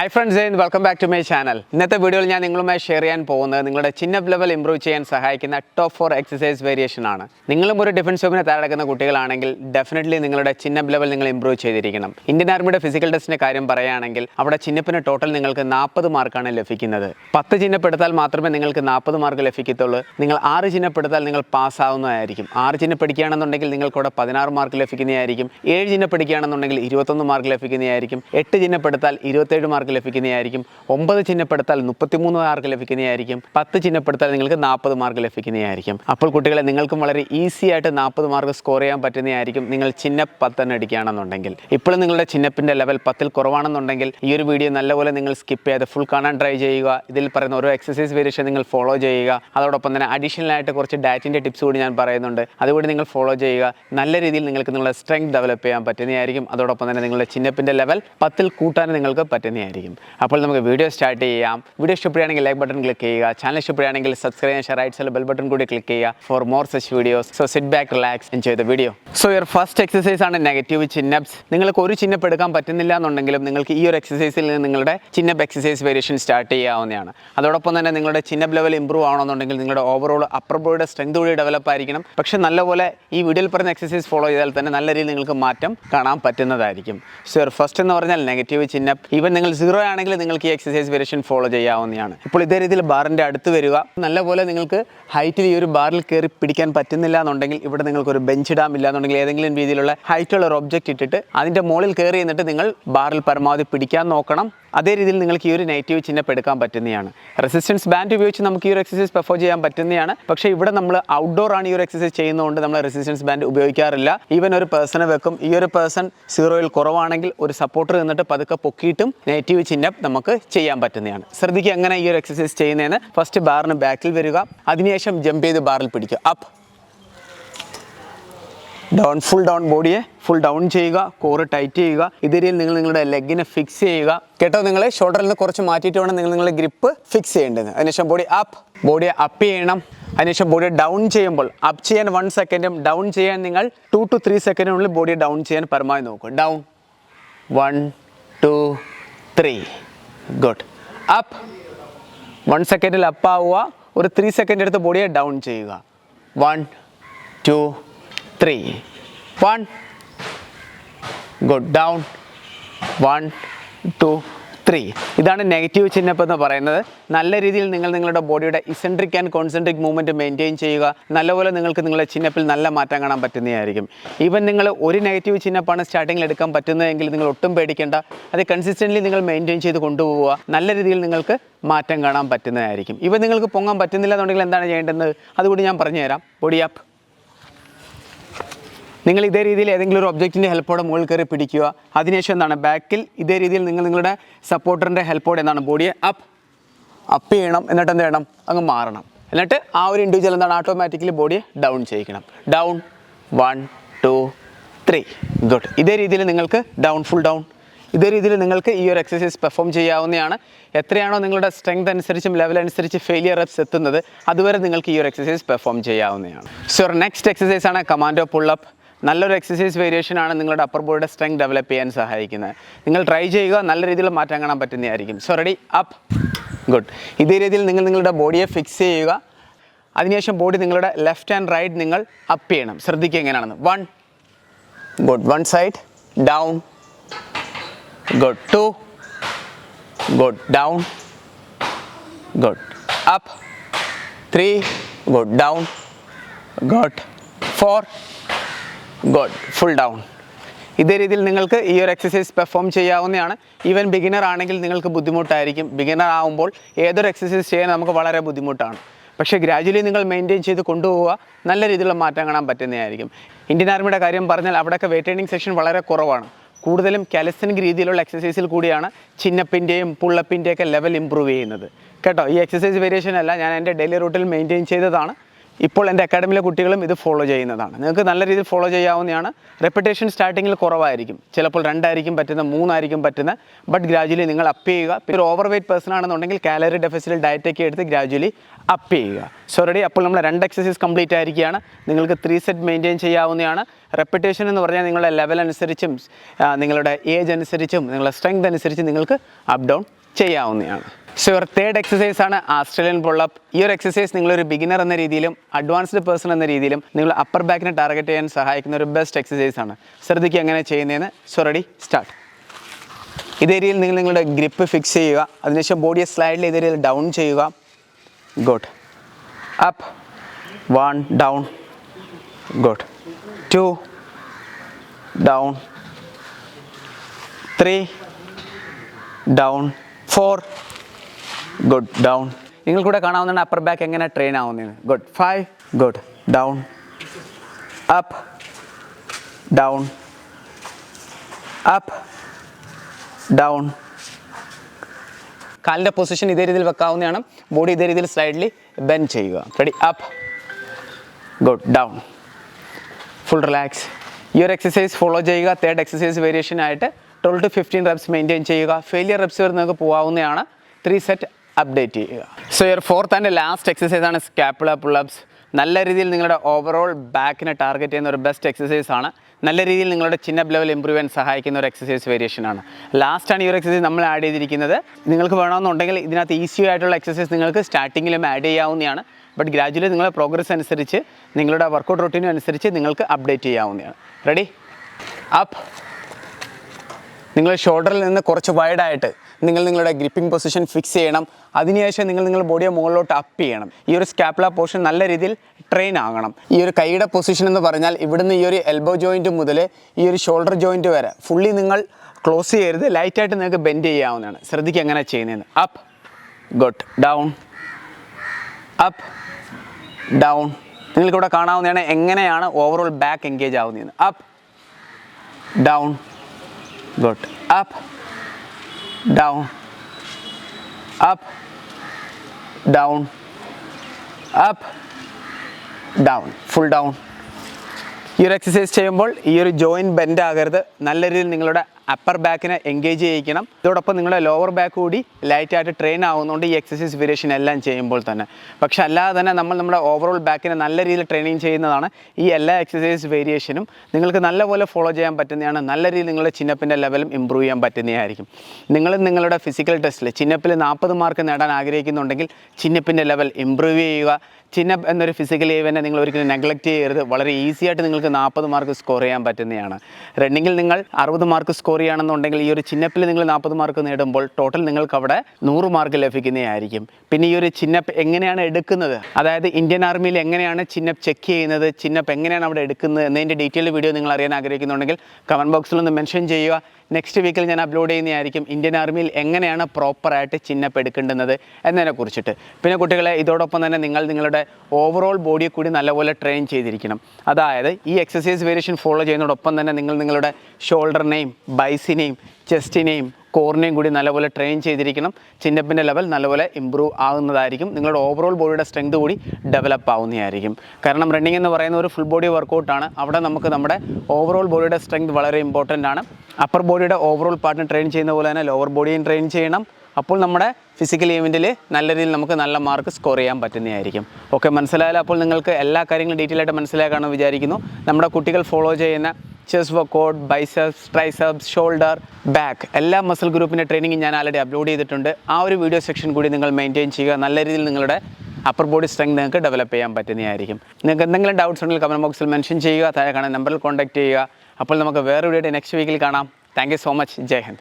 Hi friends welcome back to my channel ഇന്നത്തെ വീഡിയോയിൽ ഞാൻ നിങ്ങളുമായി ഷെയർ ചെയ്യാൻ പോകുന്നത് നിങ്ങളുടെ ചിന്നപ്പ് ലെവൽ ഇംപ്രൂവ് ചെയ്യാൻ സഹായിക്കുന്ന ടോപ്പ് ഫോർ എക്സസൈസ് വേരിയേഷൻ ആണ്. നിങ്ങളും ഒരു ഡിഫൻസ് ജോബിനെ തയ്യാറെടുക്കുന്ന കുട്ടികളാണെങ്കിൽ ഡെഫിനറ്റ്ലി നിങ്ങളുടെ ചിന്നപ്പ് ലെവൽ നിങ്ങൾ ഇംപ്രൂവ് ചെയ്തിരിക്കണം. ഇന്ത്യൻ ആർമിയുടെ ഫിസിക്കൽ ടെസ്റ്റിന്റെ കാര്യം പറയുകയാണെങ്കിൽ അവിടെ ചിന്നപ്പിന് ടോട്ടൽ നിങ്ങൾക്ക് നാൽപ്പത് മാർക്കാണ് ലഭിക്കുന്നത്. പത്ത് ചിഹ്നപ്പെടുത്താൽ മാത്രമേ നിങ്ങൾക്ക് നാൽപ്പത് മാർക്ക് ലഭിക്കത്തുള്ളൂ. നിങ്ങൾ ആറ് ചിഹ്നപ്പെടുത്താൽ നിങ്ങൾ പാസ്സാവുന്നതായിരിക്കും ആറ് ചിന്നപ്പ് നിങ്ങൾക്ക് അവിടെ പതിനാറ് മാർക്ക് ലഭിക്കുന്നതായിരിക്കും. ഏഴ് ചിന്നപ്പ് പഠിക്കുകയാണെന്നുണ്ടെങ്കിൽ ഇരുപത്തൊന്ന് മാർക്ക് ലഭിക്കുന്നതായിരിക്കും. എട്ട് ചിഹ്നപ്പെടുത്താൽ ഇരുപത്തേഴ് മാർക്ക് ലഭിക്കുന്നതായിരിക്കും? ഒമ്പത് ചിഹ്നപ്പെടുത്താൽ മുപ്പത്തിമൂന്ന് മാർക്ക് ലഭിക്കുന്നതായിരിക്കും? പത്ത് ചിഹ്നപ്പെടുത്താൽ നിങ്ങൾക്ക് നാൽപ്പത് മാർക്ക് ലഭിക്കുന്നതായിരിക്കും. അപ്പോൾ കുട്ടികളെ നിങ്ങൾക്കും വളരെ ഈസി ആയിട്ട് നാൽപ്പത് മാർക്ക് സ്കോർ ചെയ്യാൻ പറ്റുന്നതായിരിക്കും നിങ്ങൾ ചിഹ്ന പത്തെണ്ണം അടിക്കുകയാണെന്നുണ്ടെങ്കിൽ ഇപ്പോഴും നിങ്ങളുടെ ചിഹ്നപ്പിന്റെ ലെവൽ പത്തിൽ കുറവാണെന്നുണ്ടെങ്കിൽ ഈ ഒരു വീഡിയോ നല്ലപോലെ നിങ്ങൾ സ്കിപ്പ് ചെയ്ത് ഫുൾ കാണാൻ ട്രൈ ചെയ്യുക. ഇതിൽ പറയുന്ന ഓരോ എക്സസൈസ് വേരിയേഷൻ നിങ്ങൾ ഫോളോ ചെയ്യുക. അതോടൊപ്പം തന്നെ അഡീഷണൽ ആയിട്ട് കുറച്ച് ഡാറ്റിന്റെ ടിപ്സ് കൂടി ഞാൻ പറയുന്നുണ്ട്. അതുകൂടി നിങ്ങൾ ഫോളോ ചെയ്യുക. നല്ല രീതിയിൽ നിങ്ങൾക്ക് നിങ്ങളുടെ സ്ട്രെങ്ത് ഡെവലപ്പ് ചെയ്യാൻ പറ്റുന്നതായിരിക്കും. അതോടൊപ്പം തന്നെ നിങ്ങളുടെ ചിഹ്നപ്പിന്റെ ലെവൽ പത്തിൽ കൂട്ടാൻ നിങ്ങൾക്ക് പറ്റുന്നതായിരിക്കും. അപ്പോൾ നമുക്ക് വീഡിയോ സ്റ്റാർട്ട് ചെയ്യാം. വീഡിയോ ഇഷ്ടപ്പെടുകയാണെങ്കിൽ ലൈക്ക് ബട്ടൺ ക്ലിക്ക് ചെയ്യുക. ചാനൽ ഇഷ്ടപ്പെടുകയാണെങ്കിൽ സബ്സ്ക്രൈബ് ചെയ്യാൻ റൈറ്റ് സൈഡിൽ ബെൽ ബട്ടൺ കൂടി ക്ലിക്ക് ചെയ്യുക for more such videos so sit back relax enjoy the video so your first exercise ആണ് നെഗറ്റീവ് ചിന്നപ്സ് നിങ്ങൾക്ക് ഒരു ചിന്നപ്പ് എടുക്കാൻ പറ്റുന്നില്ല എന്നുണ്ടെങ്കിലും നിങ്ങൾക്ക് ഈ ഒരു എക്സസൈസിൽ നിന്ന് നിങ്ങളുടെ ചിന്നപ്പ് എക്സസൈസ് വേരിയേഷൻ സ്റ്റാർട്ട് ചെയ്യാവുന്നതാണ്. അതോടൊപ്പം തന്നെ നിങ്ങളുടെ ചിന്നപ്പ് ലെവൽ ഇമ്പ്രൂവ് ആവണമെന്നുണ്ടെങ്കിൽ നിങ്ങളുടെ ഓവറോൾ അപ്പർ ബോഡിയുടെ സ്ട്രെങ്ത് കൂടി ഡെവലപ്പ് ആയിരിക്കണം. പക്ഷെ നല്ലപോലെ ഈ വീഡിയോയിൽ പറഞ്ഞ എക്സസൈസ് ഫോളോ ചെയ്താൽ തന്നെ നല്ല രീതിയിൽ നിങ്ങൾക്ക് മാറ്റം കാണാൻ പറ്റുന്നതായിരിക്കും. സോ ഫസ്റ്റ് എന്ന് പറഞ്ഞാൽ നെഗറ്റീവ് ചിന്നപ്പ് ഈവൻ നിങ്ങൾ സീറോ ആണെങ്കിൽ നിങ്ങൾക്ക് ഈ എക്സസൈസ് വേരിയേഷൻ ഫോളോ ചെയ്യാവുന്നതാണ്. ഇപ്പോൾ ഇതേ രീതിയിൽ ബാറിന്റെ അടുത്ത് വരിക. നല്ലപോലെ നിങ്ങൾക്ക് ഹൈറ്റിൽ ഈ ഒരു ബാറിൽ കയറി പിടിക്കാൻ പറ്റുന്നില്ല എന്നുണ്ടെങ്കിൽ ഇവിടെ നിങ്ങൾക്ക് ഒരു ബെഞ്ച് ഇടാം. ഇല്ല എന്നുണ്ടെങ്കിൽ ഏതെങ്കിലും രീതിയിലുള്ള ഹൈറ്റുള്ള ഒരു ഒബ്ജക്റ്റ് ഇട്ടിട്ട് അതിന്റെ മുകളിൽ കയറി എന്നിട്ട് നിങ്ങൾ ബാറിൽ പരമാവധി പിടിക്കാൻ നോക്കണം. അതേ രീതിയിൽ നിങ്ങൾക്ക് ഈ ഒരു നെഗറ്റീവ് ചിഹ്നം എടുക്കാൻ പറ്റുന്നതാണ്. റെസിസ്റ്റൻസ് ബാൻഡ് ഉപയോഗിച്ച് നമുക്ക് ഈ ഒരു എക്സസൈസ് പെർഫോം ചെയ്യാൻ പറ്റുന്നതാണ്. പക്ഷേ ഇവിടെ നമ്മൾ ഔട്ട്ഡോർ ആണ് ഈ ഒരു എക്സസൈസ് ചെയ്യുന്നതുകൊണ്ട് നമ്മൾ റെസിസ്റ്റൻസ് ബാൻഡ് ഉപയോഗിക്കാറില്ല. ഈവൻ ഒരു പേഴ്സണെ വെക്കും. ഈ ഒരു പേഴ്സൺ സീറോയിൽ കുറവാണെങ്കിൽ ഒരു സപ്പോർട്ടർ നിന്നിട്ട് പതുക്കെ പൊക്കിയിട്ടും നെഗറ്റീവ് ചിഹ്നം നമുക്ക് ചെയ്യാൻ പറ്റുന്നതാണ്. ശ്രദ്ധിക്കുക എങ്ങനെ ഈ ഒരു എക്സസൈസ് ചെയ്യുന്നതെന്ന്. ഫസ്റ്റ് ബാറിന് ബാക്കിൽ വരിക. അതിനുശേഷം ജമ്പ് ചെയ്ത് ബാറിൽ പിടിക്കുക. അപ്പ് ഡൗൺ ഫുൾ ഡൗൺ ബോഡിയെ ഫുൾ ഡൗൺ ചെയ്യുക കോറ് ടൈറ്റ് ചെയ്യുക. ഇതിരിയിൽ നിങ്ങൾ നിങ്ങളുടെ ലെഗിനെ ഫിക്സ് ചെയ്യുക. കേട്ടോ നിങ്ങൾ ഷോൾഡറിൽ നിന്ന് കുറച്ച് മാറ്റിയിട്ട് വേണം നിങ്ങൾ നിങ്ങളുടെ ഗ്രിപ്പ് ഫിക്സ് ചെയ്യേണ്ടത്. അതിനുശേഷം ബോഡി അപ്പ് ബോഡിയെ അപ്പ് ചെയ്യണം. അതിനുശേഷം ബോഡി ഡൗൺ ചെയ്യുമ്പോൾ അപ്പ് ചെയ്യാൻ വൺ സെക്കൻഡും ഡൗൺ ചെയ്യാൻ നിങ്ങൾ ടു ടു ത്രീ സെക്കൻഡിനുള്ളിൽ ബോഡി ഡൗൺ ചെയ്യാൻ പരമാവധി നോക്കുക down one two three good up one സെക്കൻഡിൽ അപ്പ് ആവുക. ഒരു ത്രീ സെക്കൻഡ് എടുത്ത് ബോഡിയെ ഡൗൺ ചെയ്യുക. One two three one good down one two three ഇതാണ് നെഗറ്റീവ് ചിഹ്നം എന്ന് പറയുന്നത്. നല്ല രീതിയിൽ നിങ്ങൾ നിങ്ങളുടെ ബോഡിയുടെ eccentric and concentric movement maintain ചെയ്യുക. നല്ലപോലെ നിങ്ങൾക്ക് നിങ്ങളുടെ ചിഹ്നപ്പിൽ നല്ല മാറ്റം കാണാൻ പറ്റുന്നതായിരിക്കും. ഈവൻ നിങ്ങൾ ഒരു നെഗറ്റീവ് ചിഹ്നപ്പാണ് സ്റ്റാർട്ടിങ്ങിൽ എടുക്കാൻ പറ്റുന്നതെങ്കിൽ നിങ്ങൾ ഒട്ടും പേടിക്കേണ്ട. അത് കൺസിസ്റ്റന്റ്ലി നിങ്ങൾ മെയിന്റെയിൻ ചെയ്ത് കൊണ്ടുപോവുക. നല്ല രീതിയിൽ നിങ്ങൾക്ക് മാറ്റം കാണാൻ പറ്റുന്നതായിരിക്കും. ഇവ നിങ്ങൾക്ക് പൊങ്ങാൻ പറ്റുന്നില്ല എന്നുണ്ടെങ്കിൽ എന്താണ് ചെയ്യേണ്ടത്? അതുകൂടി ഞാൻ പറഞ്ഞുതരാം. ബോഡി അപ്പ് നിങ്ങൾ ഇതേ രീതിയിൽ ഏതെങ്കിലും ഒരു ഒബ്ജക്റ്റിന്റെ ഹെൽപ്പോടെ മുകളിൽ കയറി പിടിക്കുക. അതിനുശേഷം എന്താണ്? ബാക്കിൽ ഇതേ രീതിയിൽ നിങ്ങൾ നിങ്ങളുടെ സപ്പോർട്ടറിന്റെ ഹെൽപ്പോടെ എന്താണ്? ബോഡിയെ അപ്പ് അപ്പ് ചെയ്യണം. എന്നിട്ട് എന്ത് ചെയ്യണം? അങ്ങ് മാറണം. എന്നിട്ട് ആ ഒരു ഇൻഡിവിജ്വൽ എന്താണ്? ഓട്ടോമാറ്റിക്കലി ബോഡിയെ down ചെയ്യിക്കണം. Down one two three good ഇതേ രീതിയിൽ നിങ്ങൾക്ക് ഡൗൺ ഫുൾ ഡൗൺ ഇതേ രീതിയിൽ നിങ്ങൾക്ക് ഈ ഒരു എക്സസൈസ് പെർഫോം ചെയ്യാവുന്നതാണ്. എത്രയാണോ നിങ്ങളുടെ സ്ട്രെങ്ത് അനുസരിച്ചും ലെവൽ അനുസരിച്ച് ഫെയിലിയർ റെപ്സ് എത്തുന്നത് അതുവരെ നിങ്ങൾക്ക് ഈ ഒരു എക്സസൈസ് പെർഫോം ചെയ്യാവുന്നതാണ്. സോ നെക്സ്റ്റ് എക്സസൈസ് ആണ് കമാൻഡോ പുള്ളപ്പ് നല്ലൊരു എക്സസൈസ് വേരിയേഷൻ ആണ് നിങ്ങളുടെ അപ്പർ ബോഡിയുടെ സ്ട്രെങ്ത് ഡെവലപ്പ് ചെയ്യാൻ സഹായിക്കുന്നത്. നിങ്ങൾ ട്രൈ ചെയ്യുക നല്ല രീതിയിൽ മാറ്റം കാണാൻ പറ്റുന്നതായിരിക്കും. സോ റെഡി അപ്പ് ഗുഡ് ഇതേ രീതിയിൽ നിങ്ങൾ നിങ്ങളുടെ ബോഡിയെ ഫിക്സ് ചെയ്യുക. അതിനുശേഷം ബോഡി നിങ്ങളുടെ ലെഫ്റ്റ് ആൻഡ് റൈറ്റ് നിങ്ങൾ അപ്പ് ചെയ്യണം. ശ്രദ്ധിക്കുക എങ്ങനെയാണെന്ന്. One good one side down good two good down good up three good down good four good full down ഇതേ രീതിയിൽ നിങ്ങൾക്ക് ഈ ഒരു എക്സസൈസ് പെർഫോം ചെയ്യാവുന്നതാണ്. ഈവൻ ബിഗിനർ ആണെങ്കിൽ നിങ്ങൾക്ക് ബുദ്ധിമുട്ടായിരിക്കും. ബിഗിനർ ആകുമ്പോൾ ഏതൊരു എക്സസൈസ് ചെയ്യാൻ നമുക്ക് വളരെ ബുദ്ധിമുട്ടാണ്. പക്ഷേ ഗ്രാജുവലി നിങ്ങൾ മെയിന്റെയിൻ ചെയ്ത് കൊണ്ടുപോവുക. നല്ല രീതിയിലുള്ള മാറ്റം കാണാൻ പറ്റുന്നതായിരിക്കും. ഇന്ത്യൻ ആർമിയുടെ കാര്യം പറഞ്ഞാൽ അവിടെയൊക്കെ വെയിറ്റ് ട്രെയിനിങ് സെഷൻ വളരെ കുറവാണ്. കൂടുതലും കാലസ്തനിക് രീതിയിലുള്ള എക്സസൈസിൽ കൂടിയാണ് ചിന്നപ്പിന്റെയും പുള്ളപ്പിന്റെയൊക്കെ ലെവൽ ഇമ്പ്രൂവ് ചെയ്യുന്നത്. കേട്ടോ ഈ എക്സസൈസ് വേരിയേഷൻ അല്ല ഞാൻ എന്റെ ഡെയിലി റൂട്ടിൽ മെയിന്റെയിൻ ചെയ്തതാണ്. ഇപ്പോൾ എന്റെ അക്കാഡമിയിലെ കുട്ടികളും ഇത് ഫോളോ ചെയ്യുന്നതാണ്. നിങ്ങൾക്ക് നല്ല രീതിയിൽ ഫോളോ ചെയ്യാവുന്നതാണ്. റെപ്പിറ്റേഷൻ സ്റ്റാർട്ടിങ്ങിൽ കുറവായിരിക്കും. ചിലപ്പോൾ രണ്ടായിരിക്കും പറ്റുന്ന മൂന്നായിരിക്കും പറ്റുന്ന ബട്ട് ഗ്രാജുവലി നിങ്ങൾ അപ്പ് ചെയ്യുക. ഒരു ഓവർ വെയിറ്റ് പേഴ്സൺ ആണെന്നുണ്ടെങ്കിൽ കാലറി ഡെഫിസിറ്റിൽ ഡയറ്റൊക്കെ എടുത്ത് ഗ്രാജുവലി അപ്പ് ചെയ്യുക. സോ റെഡി അപ്പോൾ നമ്മൾ രണ്ട് എക്സസൈസ് കംപ്ലീറ്റ് ആയിരിക്കുകയാണ്. നിങ്ങൾക്ക് ത്രീ സെറ്റ് മെയിന്റെയിൻ ചെയ്യാവുന്നതാണ്. റെപ്പിറ്റേഷൻ എന്ന് പറഞ്ഞാൽ നിങ്ങളുടെ ലെവൽ അനുസരിച്ചും നിങ്ങളുടെ ഏജ് അനുസരിച്ചും നിങ്ങളുടെ സ്ട്രെങ്ത് അനുസരിച്ച് നിങ്ങൾക്ക് അപ്പ് ഡൗൺ ചെയ്യാവുന്നതാണ്. സോ യുവർ തേർഡ് എക്സസൈസ് ആണ് ആസ്ട്രേലിയൻ പുള്ളപ്പ് ഈ ഒരു എക്സസൈസ് നിങ്ങളൊരു ബിഗിനർ എന്ന രീതിയിലും അഡ്വാൻസ്ഡ് പേഴ്സൺ എന്ന രീതിയിലും നിങ്ങൾ അപ്പർ ബാക്കിനെ ടാർഗറ്റ് ചെയ്യാൻ സഹായിക്കുന്ന ഒരു ബെസ്റ്റ് എക്സസൈസ് ആണ്. ശ്രദ്ധിക്കുക എങ്ങനെ ചെയ്യുന്നതെന്ന് സോ റെഡി സ്റ്റാർട്ട് ഇതേ രീതിയിൽ നിങ്ങൾ നിങ്ങളുടെ ഗ്രിപ്പ് ഫിക്സ് ചെയ്യുക. അതിനുശേഷം ബോഡിയെ സ്ലൈഡിൽ ഇതേ രീതിയിൽ ഡൗൺ ചെയ്യുക. Good up one down good two down three down four good down നിങ്ങൾ കൂടെ കാണാവുന്നതാണ് അപ്പർ ബാക്ക് എങ്ങനെ train ആവുന്നതെന്ന്. Good five good down up down up down കാലിന്റെ പൊസിഷൻ ഇതേ രീതിയിൽ വെക്കാവുന്നതാണ്. ബോഡി ഇതേ രീതിയിൽ സ്ലൈഡ്ലി ബെൻഡ് ചെയ്യുക. Ready up good down full relax ഈ ഒരു എക്സസൈസ് ഫോളോ ചെയ്യുക. തേർഡ് എക്സസൈസ് വേരിയേഷൻ ആയിട്ട് twelve to fifteen reps maintain ചെയ്യുക. ഫെയിലിയർ റെപ്സ് വരെ നിങ്ങൾക്ക് പോകാവുന്നതാണ് ത്രീ സെറ്റ് അപ്ഡേറ്റ് ചെയ്യുക. So your fourth and last exercise ആണ് സ്കാപ്പിള പുള്ളപ്സ് നല്ല രീതിയിൽ നിങ്ങളുടെ ഓവറോൾ ബാക്കിനെ ടാർഗറ്റ് ചെയ്യുന്ന ഒരു ബെസ്റ്റ് എക്സസൈസ് ആണ്. നല്ല രീതിയിൽ നിങ്ങളുടെ ചിന്നപ്പ് ലെവൽ ഇമ്പ്രൂവ് ചെയ്യാൻ സഹായിക്കുന്ന ഒരു എക്സസൈസ് വേരിയേഷൻ ആണ്. ലാസ്റ്റ് ആണ് ഈ ഒരു എക്സസൈസ് നമ്മൾ ആഡ് ചെയ്തിരിക്കുന്നത്. നിങ്ങൾക്ക് വേണമെന്നുണ്ടെങ്കിൽ ഇതിനകത്ത് ഈസി ആയിട്ടുള്ള എക്സസൈസ് നിങ്ങൾക്ക് സ്റ്റാർട്ടിങ്ങിലും ആഡ് ചെയ്യാവുന്നതാണ്. ബട്ട് ഗ്രാജുവലി നിങ്ങളുടെ പ്രോഗ്രസ് അനുസരിച്ച് നിങ്ങളുടെ വർക്കൗട്ട് റൊട്ടീനും അനുസരിച്ച് നിങ്ങൾക്ക് അപ്ഡേറ്റ് ചെയ്യാവുന്നതാണ്. റെഡി അപ്പ് നിങ്ങൾ ഷോൾഡറിൽ നിന്ന് കുറച്ച് വൈഡായിട്ട് നിങ്ങൾ നിങ്ങളുടെ ഗ്രിപ്പിംഗ് പൊസിഷൻ ഫിക്സ് ചെയ്യണം. അതിനുശേഷം നിങ്ങൾ നിങ്ങളുടെ ബോഡിയെ മുകളിലോട്ട് അപ്പ് ചെയ്യണം. ഈ ഒരു സ്കാപ്ല പോർഷൻ നല്ല രീതിയിൽ ട്രെയിൻ ആകണം. ഈ ഒരു കൈയുടെ പൊസിഷൻ എന്ന് പറഞ്ഞാൽ ഇവിടുന്ന് ഈ ഒരു എൽബോ ജോയിന്റ് മുതൽ ഈ ഒരു ഷോൾഡർ ജോയിന്റ് വരെ ഫുള്ളി നിങ്ങൾ ക്ലോസ് ചെയ്യരുത്. ലൈറ്റായിട്ട് നിങ്ങൾക്ക് ബെൻഡ് ചെയ്യാവുന്നതാണ്. ശ്രദ്ധിക്കുക എങ്ങനെ ചെയ്യുന്നതെന്ന്. Up good down up down നിങ്ങൾക്കിവിടെ കാണാവുന്നതാണ് എങ്ങനെയാണ് overall back engage ആവുന്നതെന്ന്. Up down good up down up down up down full down ഈ ഒരു എക്സസൈസ് ചെയ്യുമ്പോൾ ഈ ഒരു ജോയിന്റ് ബെൻഡ് ആകരുത്. നല്ല രീതിയിൽ നിങ്ങളുടെ അപ്പർ ബാക്കിനെ എൻഗേജ് ചെയ്യിക്കണം. ഇതോടൊപ്പം നിങ്ങളുടെ ലോവർ ബാക്ക് കൂടി ലൈറ്റായിട്ട് ട്രെയിൻ ആവുന്നതുകൊണ്ട് ഈ എക്സസൈസ് വേരിയേഷൻ എല്ലാം ചെയ്യുമ്പോൾ തന്നെ. പക്ഷെ അല്ലാതെ തന്നെ നമ്മൾ നമ്മുടെ ഓവറോൾ ബാക്കിനെ നല്ല രീതിയിൽ ട്രെയിനിങ് ചെയ്യുന്നതാണ്. ഈ എല്ലാ എക്സസൈസ് വേരിയേഷനും നിങ്ങൾക്ക് നല്ലപോലെ ഫോളോ ചെയ്യാൻ പറ്റുന്നതാണ്. നല്ല രീതിയിൽ നിങ്ങളുടെ ചിന്നപ്പിന്റെ ലെവലും ഇമ്പ്രൂവ് ചെയ്യാൻ പറ്റുന്നതായിരിക്കും. നിങ്ങൾ നിങ്ങളുടെ ഫിസിക്കൽ ടെസ്റ്റിൽ ചിന്നപ്പിൽ നാൽപ്പത് മാർക്ക് നേടാൻ ആഗ്രഹിക്കുന്നുണ്ടെങ്കിൽ ചിന്നപ്പിന്റെ ലെവൽ ഇമ്പ്രൂവ് ചെയ്യുക. ചിന്നപ്പ് എന്നൊരു ഫിസിക്കൽ ഇവനെ നിങ്ങൾ ഒരിക്കലും നെഗ്ലക്റ്റ് ചെയ്യരുത്. വളരെ ഈസിയായിട്ട് നിങ്ങൾക്ക് നാൽപ്പത് മാർക്ക് സ്കോർ ചെയ്യാൻ പറ്റുന്നതാണ്. റണ്ണിങ്ങിൽ നിങ്ങൾ അറുപത് മാർക്ക് സ്കോർ ചെയ്യുകയാണെന്നുണ്ടെങ്കിൽ ഈ ഒരു ചിന്നപ്പിൽ നിങ്ങൾ നാൽപ്പത് മാർക്ക് നേടുമ്പോൾ ടോട്ടൽ നിങ്ങൾക്ക് അവിടെ നൂറ് മാർക്ക് ലഭിക്കുന്നതായിരിക്കും. പിന്നെ ഈ ഒരു ചിന്നപ്പ് എങ്ങനെയാണ് എടുക്കുന്നത്? അതായത് ഇന്ത്യൻ ആർമിയിൽ എങ്ങനെയാണ് ചിന്നപ്പ് ചെക്ക് ചെയ്യുന്നത്? ചിന്നപ്പ് എങ്ങനെയാണ് അവിടെ എടുക്കുന്നത്? എന്നതിന്റെ ഡീറ്റെയിൽ വീഡിയോ നിങ്ങൾ അറിയാൻ ആഗ്രഹിക്കുന്നുണ്ടെങ്കിൽ കമന്റ് ബോക്സിൽ ഒന്ന് മെൻഷൻ ചെയ്യുക. നെക്സ്റ്റ് വീക്കിൽ ഞാൻ അപ്ലോഡ് ചെയ്യുന്നതായിരിക്കും ഇന്ത്യൻ ആർമിയിൽ എങ്ങനെയാണ് പ്രോപ്പറായിട്ട് ചിന്നപ്പ് എടുക്കേണ്ടുന്നത് എന്നതിനെ കുറിച്ചിട്ട്. പിന്നെ കുട്ടികളെ ഇതോടൊപ്പം തന്നെ നിങ്ങൾ നിങ്ങളുടെ ഓവറോൾ ബോഡിയെ കൂടി നല്ലപോലെ ട്രെയിൻ ചെയ്തിരിക്കണം. അതായത് ഈ എക്സസൈസ് വേരിയേഷൻ ഫോളോ ചെയ്യുന്നതോടൊപ്പം തന്നെ നിങ്ങൾ നിങ്ങളുടെ ഷോൾഡറിനെയും ബൈസിനെയും ചെസ്റ്റിനെയും കോറിനെയും കൂടി നല്ലപോലെ ട്രെയിൻ ചെയ്തിരിക്കണം. ചിന്നപ്പിന്റെ ലെവൽ നല്ലപോലെ ഇമ്പ്രൂവ് ആകുന്നതായിരിക്കും നിങ്ങളുടെ ഓവറോൾ ബോഡിയുടെ സ്ട്രെങ്ത് കൂടി ഡെവലപ്പ് ആവുന്നതായിരിക്കും. കാരണം റണ്ണിങ് എന്ന് പറയുന്ന ഒരു ഫുൾ ബോഡി വർക്കൗട്ടാണ് അവിടെ നമുക്ക് നമ്മുടെ ഓവറോൾ ബോഡിയുടെ സ്ട്രെങ്ത് വളരെ ഇമ്പോർട്ടന്റ് ആണ്. അപ്പർ ബോഡിയുടെ ഓവറോൾ പാർട്ടിനെ ട്രെയിൻ ചെയ്യുന്ന പോലെ തന്നെ ലോവർ ബോഡിയും ട്രെയിൻ ചെയ്യണം. അപ്പോൾ നമ്മുടെ ഫിസിക്കൽ ഇവന്റിൽ നല്ല രീതിയിൽ നമുക്ക് നല്ല മാർക്ക് സ്കോർ ചെയ്യാൻ പറ്റുന്നതായിരിക്കും. ഓക്കെ മനസ്സിലായാലും അപ്പോൾ നിങ്ങൾക്ക് എല്ലാ കാര്യങ്ങളും ഡീറ്റെയിൽ ആയിട്ട് മനസ്സിലാക്കാമെന്ന് വിചാരിക്കുന്നു. നമ്മുടെ കുട്ടികൾ ഫോളോ ചെയ്യുന്ന chest workout biceps triceps shoulder back എല്ലാ മസിൽ ഗ്രൂപ്പിന്റെ ട്രെയിനിങ് ഞാൻ ആൾറെഡി അപ്ലോഡ് ചെയ്തിട്ടുണ്ട്. ആ ഒരു വീഡിയോ സെക്ഷൻ കൂടി നിങ്ങൾ മെയിന്റെയിൻ ചെയ്യുക. നല്ല രീതിയിൽ നിങ്ങളുടെ അപ്പർ ബോഡി സ്ട്രെങ്ത് നിങ്ങൾക്ക് ഡെവലപ്പ് ചെയ്യാൻ പറ്റുന്നതായിരിക്കും. നിങ്ങൾക്ക് എന്തെങ്കിലും ഡൗട്ട്സ് ഉണ്ടെങ്കിൽ കമന്റ് ബോക്സിൽ മെൻഷൻ ചെയ്യുക. താഴെ കാണാൻ നമ്പറിൽ കോൺടാക്ട് ചെയ്യുക. അപ്പോൾ നമുക്ക് വേറെ വീഡിയോ നെക്സ്റ്റ് വീക്കിൽ കാണാം. Thank so much Jai Hind.